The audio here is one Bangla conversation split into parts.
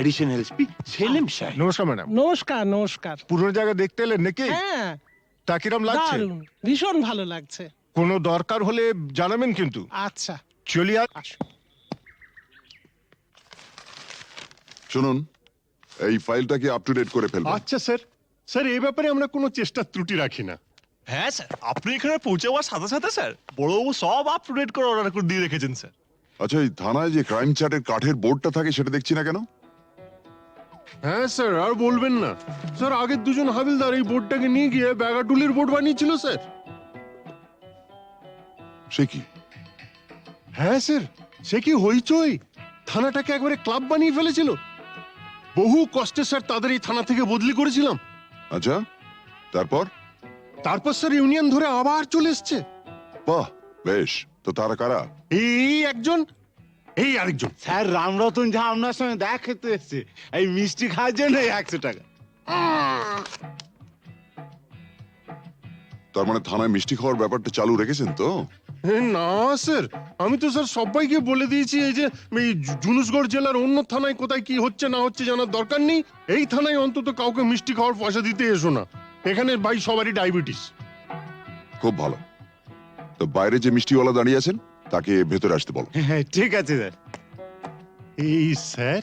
additional SP Selim সাহেব নমস্কার ম্যাডাম নমস্কার নমস্কার। পুরনো জায়গা দেখতে এলেন নাকি? হ্যাঁ। তা কিরম লাগছে? দারুণ ভীষণ ভালো লাগছে। কোনো দরকার হলে জানাবেন কিন্তু। আচ্ছা। চলি আসুন। শুনুন এই ফাইলটা কি আপ টু ডেট করে ফেলবেন। আচ্ছা স্যার। স্যার এই ব্যাপারে আমরা কোনো চেষ্টা ত্রুটি রাখি না। হ্যাঁ স্যার। আপনি এখানে পৌঁছে যাওয়ার সাথে সাথে স্যার বড়বাবু সব আপ টু ডেট করে অর্ডার করে দিয়ে রেখেছেন স্যার। আচ্ছা এই থানায় যে ক্রাইম চ্যাটের কাঠের বোর্ডটা থাকে সেটা দেখছি না কেন? হ্যাঁ স্যার আর বলবেন না। স্যার আগের দুজন হাবিলদার এই বোর্ডটাকে নিয়ে গিয়ে ব্যাগাটুলির বোর্ড বানিয়েছিল স্যার। সে কি? হ্যাঁ স্যার সে কি হইচই? থানাটাকে একবারে ক্লাব বানিয়ে ফেলেছিল। বহু কষ্টে স্যার তাদের এই থানা থেকে বদলি করেছিলাম। আচ্ছা তারপর? তারপর স্যার ইউনিয়ন ধরে আবার চলে এসছে। বাহ বেশ। তো তারা কারা? এই একজন এই আরেকজন। স্যার রামরতন যা আপনার সঙ্গে দেখা খেতে এসছে এই মিষ্টি খাওয়ার জন্য একশো টাকা। তার মানে থানায় মিষ্টি খাওয়ার ব্যাপারটা চালু রেখেছেন তো? না স্যার আমি তো স্যার সবাইকে বলে দিয়েছি এই যে এই জুনুসগড় জেলার অন্য থানায় কোথায় কি হচ্ছে না হচ্ছে জানার দরকার নেই। এই থানায় অন্তত কাউকে মিষ্টি খাওয়ার পয়সা দিতে এসো না। এখানে ভাই সবারই ডায়াবেটিস। খুব ভালো। তো বাইরে যে মিষ্টিওয়ালা দাঁড়িয়ে আছেন তাকে ভেতরে আসতে বলো। হ্যাঁ ঠিক আছে স্যার। এই স্যার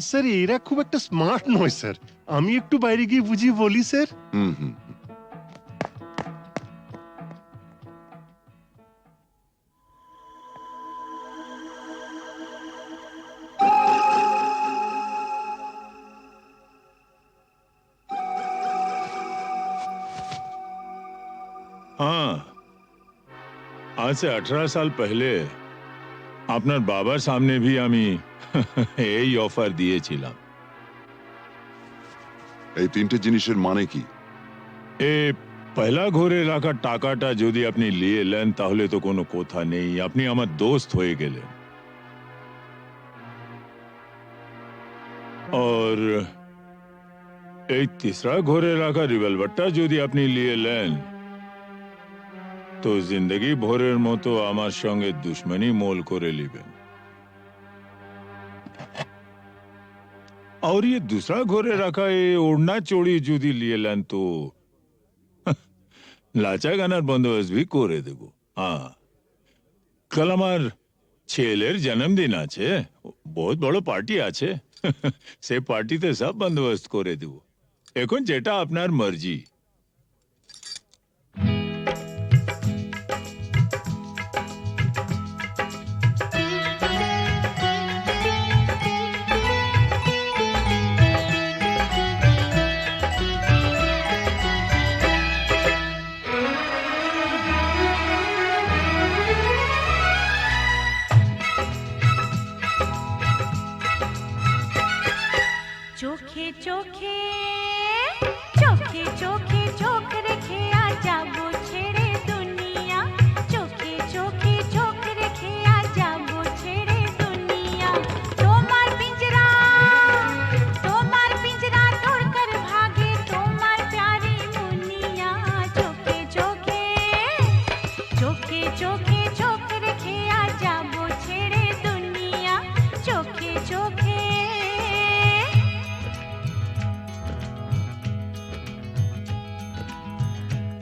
স্যার এরা খুব একটা স্মার্ট নয় স্যার। আমি একটু বাইরে গিয়ে বুঝিয়ে বলি স্যার। হুম হুম। आज से अठारह साल पहले আপনার বাবার সামনে ভি আমি এই অফার দিয়েছিলাম এই তিনটে জিনিসের মানে কি এ পয়লা ঘরে রাখা টাকাটা যদি আপনি নিয়ে নেন তাহলে তো কোনো কথা নেই আপনি আমার দোস্ত হয়ে গেলেন और এই তিসরা ঘরে রাখা রিভলভারটা যদি আপনি নিয়ে নেন তো জিন্দগি ভোরের মতো আমার সঙ্গে দুশ্মনী মোল করে নেবেন और ये दूसरा घोरे रखा ये ओढ़ना चोड़ी যদি লিয়ে নেন তো লাচা গানার বন্দোবস্ত ভি করে দেব হ্যাঁ কাল আমার ছেলের জন্মদিন আছে বহুত বড় পার্টি আছে সে পার্টিতে সব বন্দোবস্ত করে দেব এখন যেটা আপনার মর্জি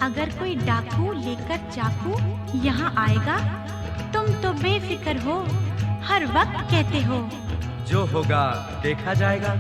अगर कोई डाकू लेकर चाकू यहाँ आएगा, तुम तो बेफिक्र हो, हर वक्त कहते हो। जो होगा, देखा जाएगा।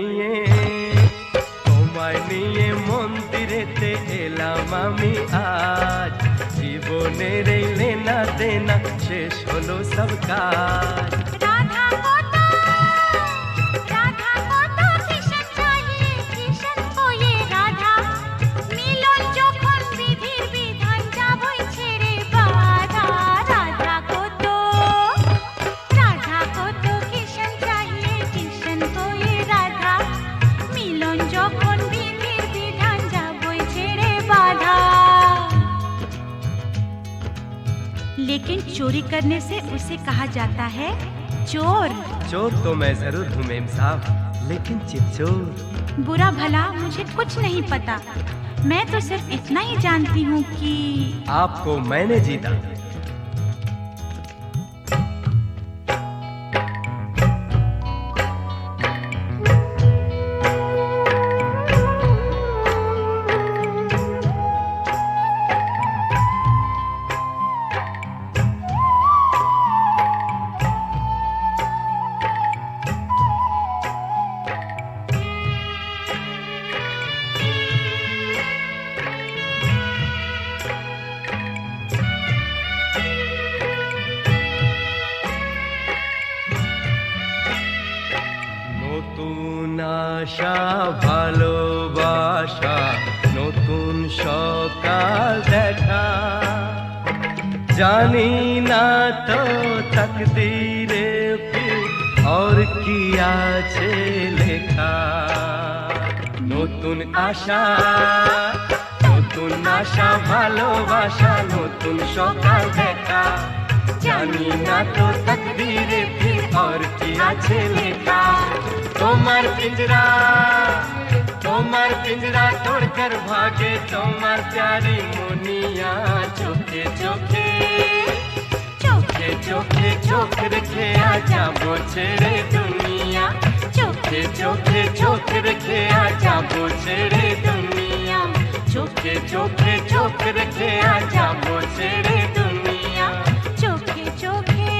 নিয়ে। তোমায় নিয়ে মন্দিরেতে এলাম আমি আজ। জীবনের এই লেনা দেনা শেষ হলো সব কাজ। लेकिन चोरी करने से उसे कहा जाता है चोर। चोर तो मैं ज़रूर हूँ मेम साहब लेकिन चिपचोर बुरा भला मुझे कुछ नहीं पता। मैं तो सिर्फ़ इतना ही जानती हूँ कि आपको मैंने जीता। আশা নতুন আশা, ভালোবাসা, নতুন সকাল দেখা। জানি না তো তকদিরে और কি আছে লেখা। তোমার পিঞ্জরা তোমার পিঞ্জরা তোড়কর ভাগে, তোমার প্যারি মুনিয়া চোখে চোখে। চোখে চোখে চোখ রেখে আ যাব ছেড়ে দুনিয়া। চোখে চোখে চোখ রেখে আ যাব ছেড়ে দুনিয়া। চোখে চোখে চোখ রেখে আ যাব ছেড়ে দুনিয়া। চোখে চোখে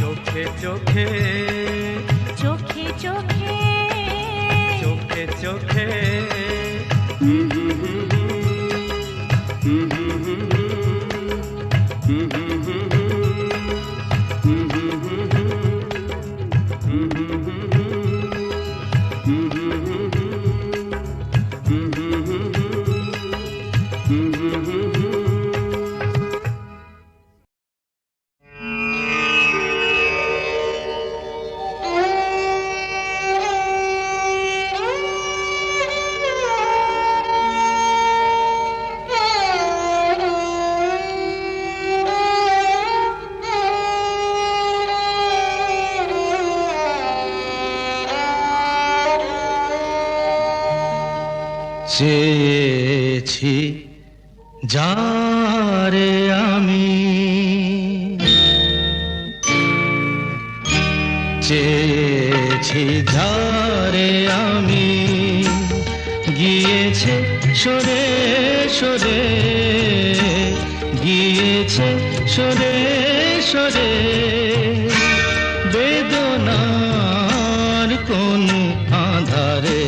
চোখে চোখে বেদনার কোন আধারে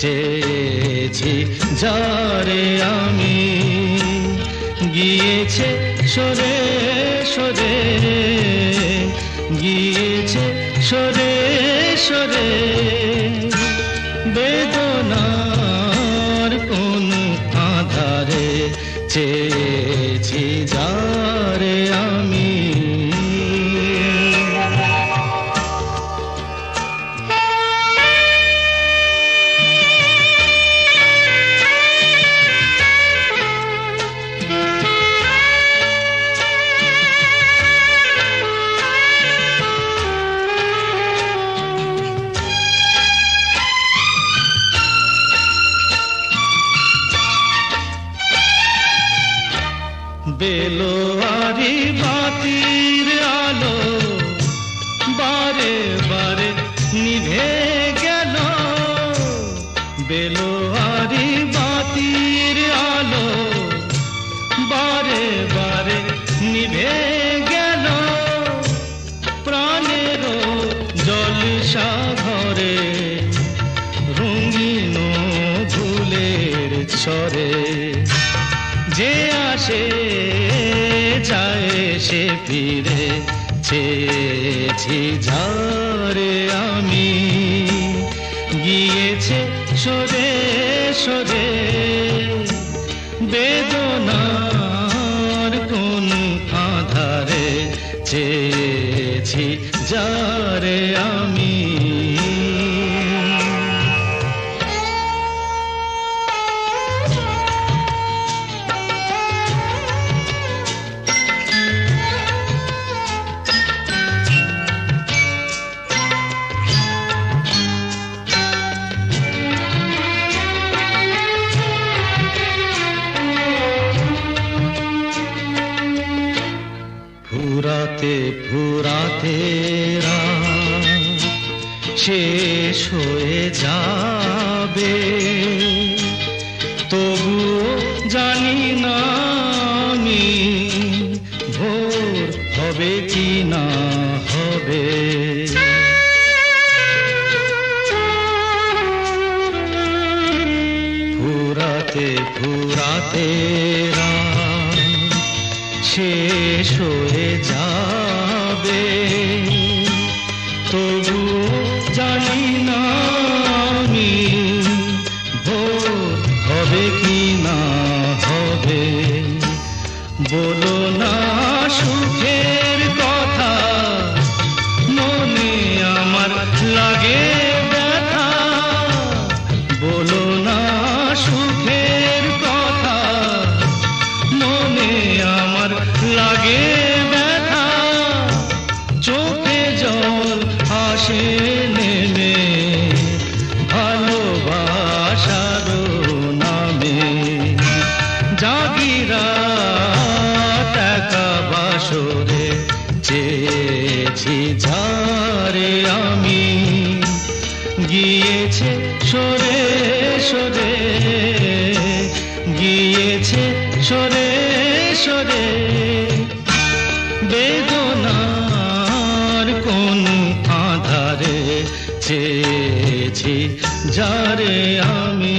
চেয়েছি যারে আমি গিয়েছে সরে সরে গিয়েছে সরে সরে। জোয়ারি বাতির আলো বারে বারে নিভে গেল। বেলো কাছে যা বেদনার কোন আধারে চেয়েছি যারে আমি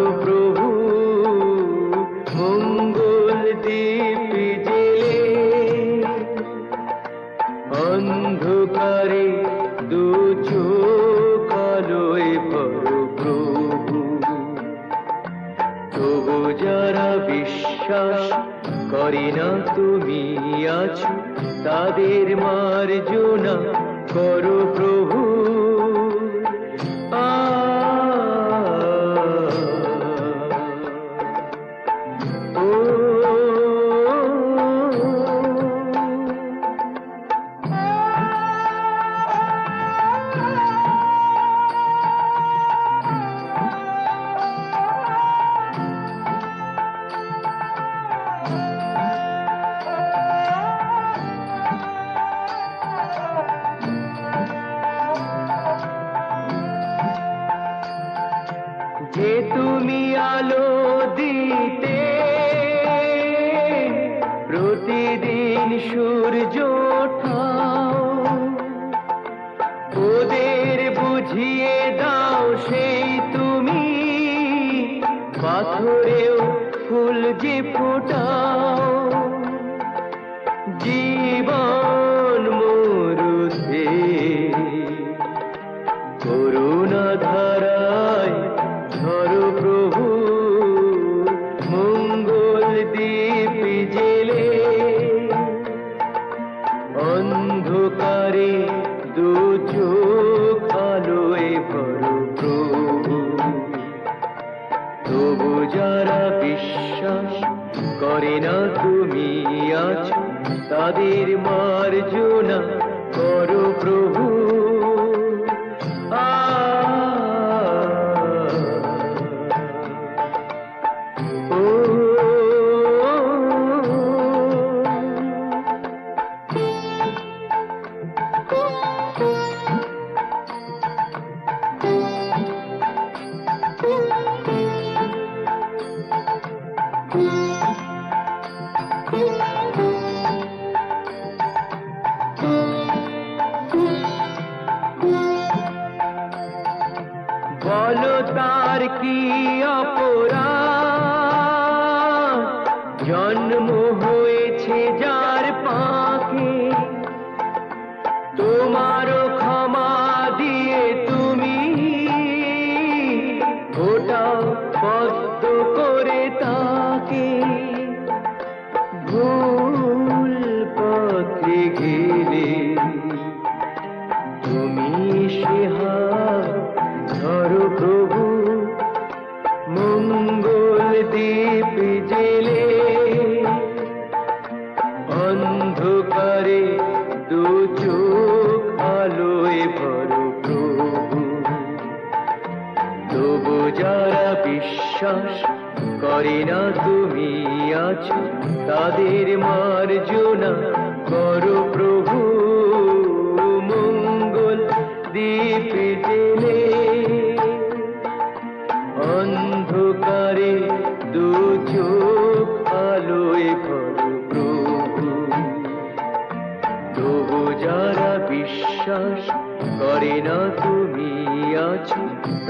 তাদের মার্জনা করো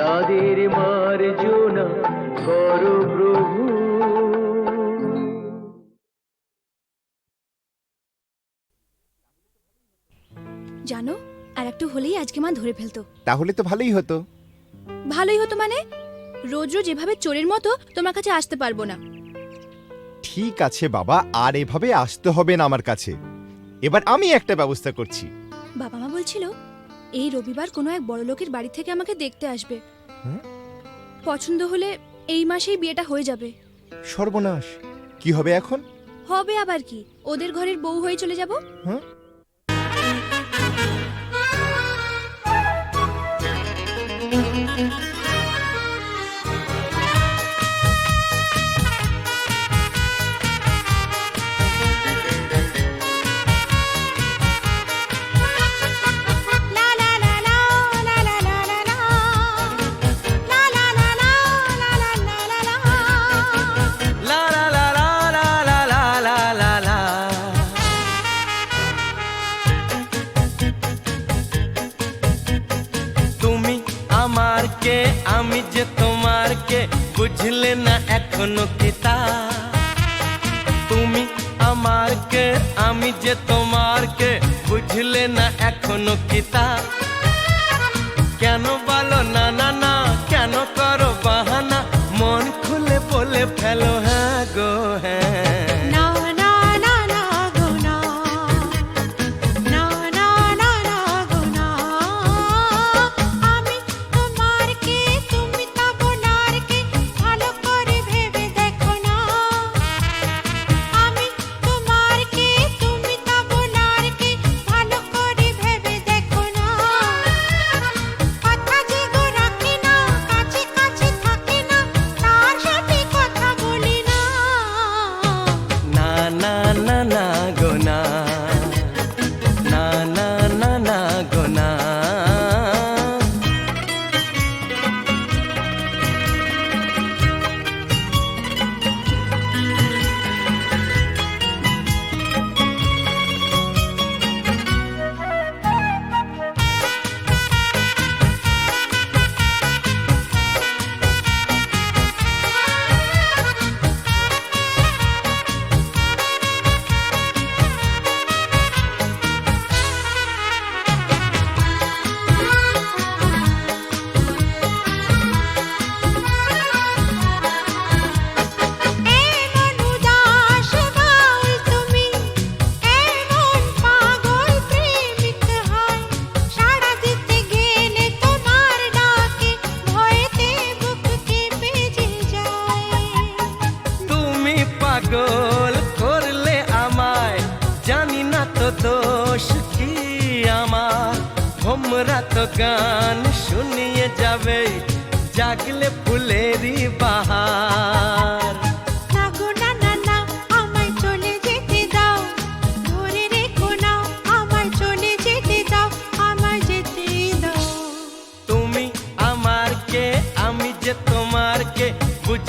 তাদের মার্জনা করো প্রভু। জানো আর একটু হলেই আজকে মা ধরে ফেলতো। তাহলে তো ভালোই হতো। ভালোই হতো মানে? রোজ রোজ এভাবে চোরের মতো তোমার কাছে আসতে পারব না। ঠিক আছে বাবা আর এভাবে আসতে হবে না আমার কাছে। এবার আমি একটা ব্যবস্থা করছি। বাবা মা বলছিল এই রবিবার কোনো এক বড়লোকের বাড়ি থেকে আমাকে দেখতে আসবে? পছন্দ হলে এই মাসেই বিয়েটা হয়ে যাবে। সর্বনাশ। কি হবে এখন? হবে আবার কি? ওদের ঘরের বউ হয়ে চলে যাব? হ্যাঁ তুমি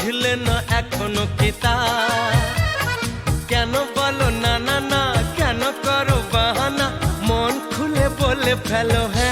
বুঝলে না এখনও কি কেন বলো না না না, কেন করো বাহানা? মন খুলে বলে ফেলো হ্যাঁ।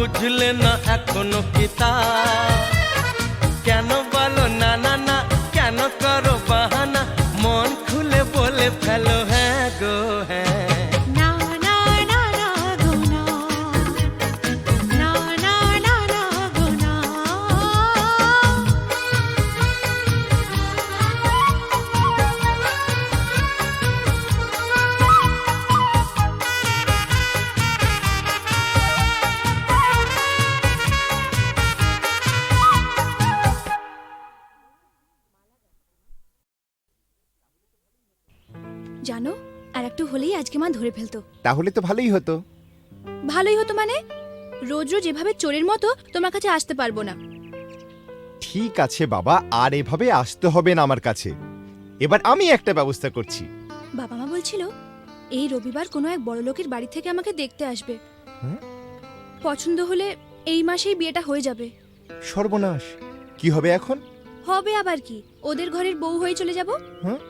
বুঝলে না এখনও কি কেন বলো না না না কেন করো ধরে ফেলতো। তাহলে তো ভালোই হতো। ভালোই হতো মানে? রোজ রোজ এভাবে চোরের মতো তোমার কাছে আসতে পারব না। ঠিক আছে বাবা আর এভাবে আসতে হবে না আমার কাছে। এবার আমি একটা ব্যবস্থা করছি। বাবা মা বলছিল এই রবিবার কোনো এক বড় লোকের বাড়ি থেকে আমাকে দেখতে আসবে। পছন্দ হলে এই মাসেই বিয়েটা হয়ে যাবে। সর্বনাশ। কি হবে এখন? হবে আবার কি? ওদের ঘরের বউ হয়ে চলে যাব? হ্যাঁ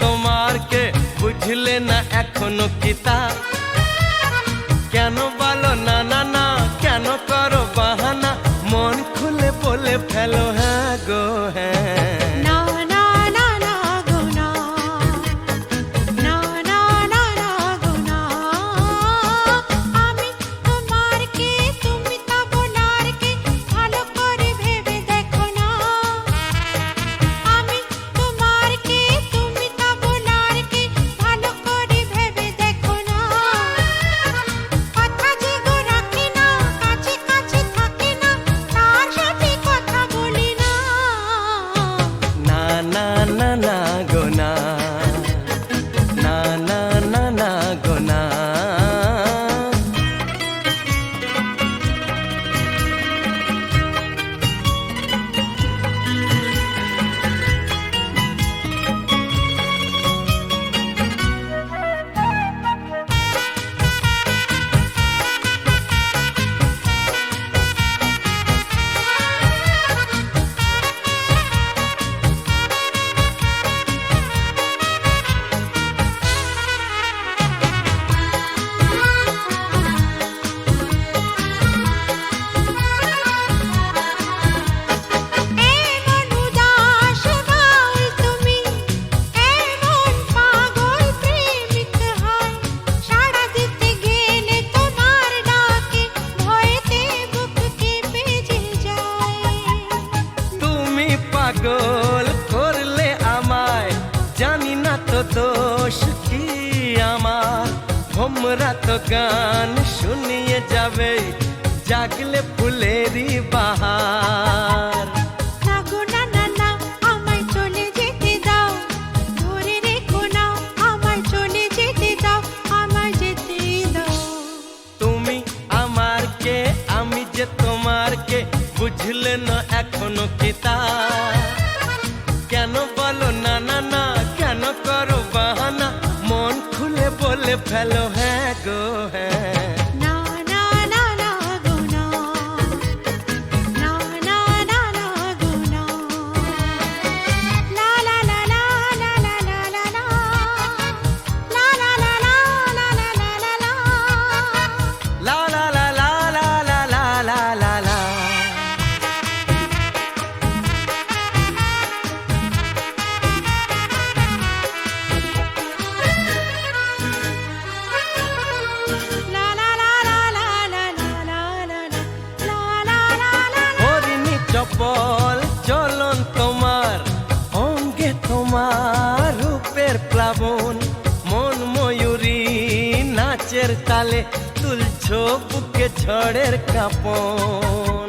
তোমার কে বুঝলে না এখনও কিতা গান শুনিয়ে যাবে জাগলে ফুলেরই বাহার তোমারকে বুঝলে না এখনও কেতা কেন বলো না না না কেন করো বাহানা? মন খুলে বলে ফেলো হ্যাঁ। তালে তুলছো বুকে ঝড়ের কাপন।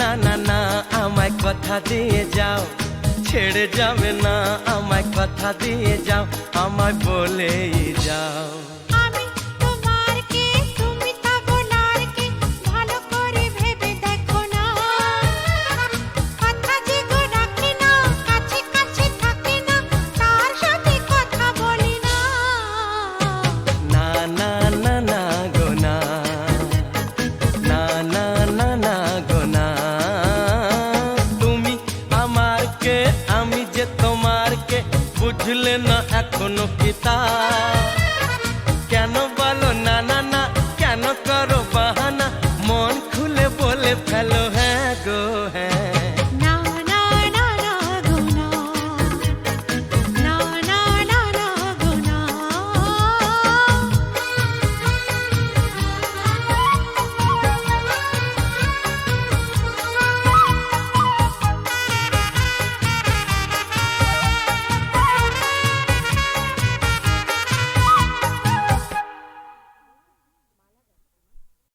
না না না আমায় কথা দিয়ে যাও। ছেড়ে যাবে না আমায় কথা দিয়ে যাও আমায় বলেই যাও।